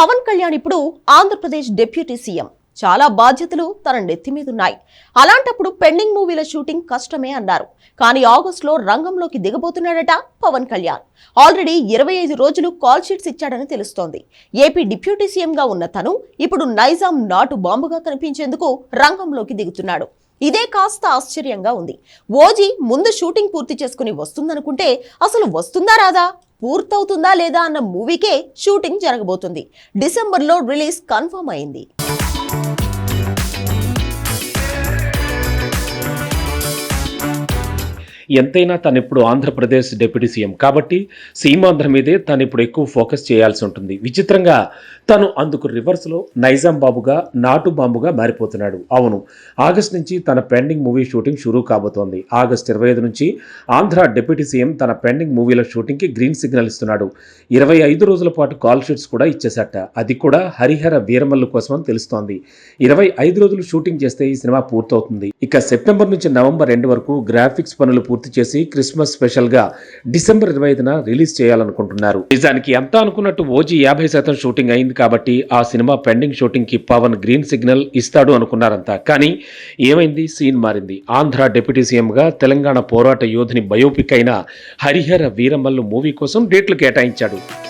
పవన్ కళ్యాణ్ ఇప్పుడు Andhra Pradesh deputy CM. చాలా బాధ్యతలు తన నెత్తి మీద ఉన్నాయి. అలాంటప్పుడు పెండింగ్ మూవీల షూటింగ్ కష్టమే అన్నారు. కానీ ఆగస్టులో రంగంలోకి దిగబోతున్నాడట పవన్ కళ్యాణ్. ఆల్రెడీ ఇరవై ఐదు రోజులు కాల్ షీట్స్ ఇచ్చాడని తెలుస్తోంది. ఏపీ డిప్యూటీ సీఎంగా ఉన్న తను ఇప్పుడు నైజాం నాటు బాంబుగా కనిపించేందుకు రంగంలోకి దిగుతున్నాడు. ఇదే కాస్త ఆశ్చర్యంగా ఉంది. ఓజీ ముందు షూటింగ్ పూర్తి చేసుకుని వస్తుందనుకుంటే అసలు వస్తుందా రాదా? పూర్తవుతుందా లేదా అన్న మూవీకే షూటింగ్ జరగబోతుంది. డిసెంబర్లో రిలీజ్ కన్ఫర్మ్ అయింది. ఎంతైనా తను ఇప్పుడు ఆంధ్రప్రదేశ్ డిప్యూటీ సీఎం. కాబట్టి సీమాంధ్ర మీదే తను ఇప్పుడు ఎక్కువ ఫోకస్ చేయాల్సి ఉంటుంది. విచిత్రంగా తను అందుకు రివర్స్లో నైజాం బాబుగా నాటు బాంబుగా మారిపోతున్నాడు. అవును ఆగస్ట్ నుంచి తన పెండింగ్ మూవీ షూటింగ్ షురూ కాబోతోంది. ఆగస్ట్ ఇరవై ఐదు నుంచి ఆంధ్ర డిప్యూటీ సీఎం తన పెండింగ్ మూవీల షూటింగ్కి గ్రీన్ సిగ్నల్ ఇస్తున్నాడు. ఇరవై ఐదు రోజుల పాటు కాల్ షీట్స్ కూడా ఇచ్చేశాట. అది కూడా హరిహర వీరమల్లు కోసం అని తెలుస్తోంది. ఇరవై ఐదు రోజులు షూటింగ్ చేస్తే ఈ సినిమా పూర్తవుతుంది. ఇక సెప్టెంబర్ నుంచి నవంబర్ రెండు వరకు గ్రాఫిక్స్ పనులు పూర్తి చేసి క్రిస్మస్ స్పెషల్గా డిసెంబర్ ఇరవై ఐదున రిలీజ్ చేయాలనుకుంటున్నారు. నిజానికి అంతా అనుకున్నట్టు ఓజీ యాభై శాతం షూటింగ్ అయింది కాబట్టి ఆ సినిమా పెండింగ్ షూటింగ్కి పవన్ గ్రీన్ సిగ్నల్ ఇస్తాడు అనుకున్నారంతా. కానీ ఏమైంది? సీన్ మారింది. ఆంధ్ర డిప్యూటీ సీఎంగా తెలంగాణ పోరాట యోధుని బయోపిక్ అయిన హరిహర వీరమల్లు మూవీ కోసం డేట్లు కేటాయించాడు.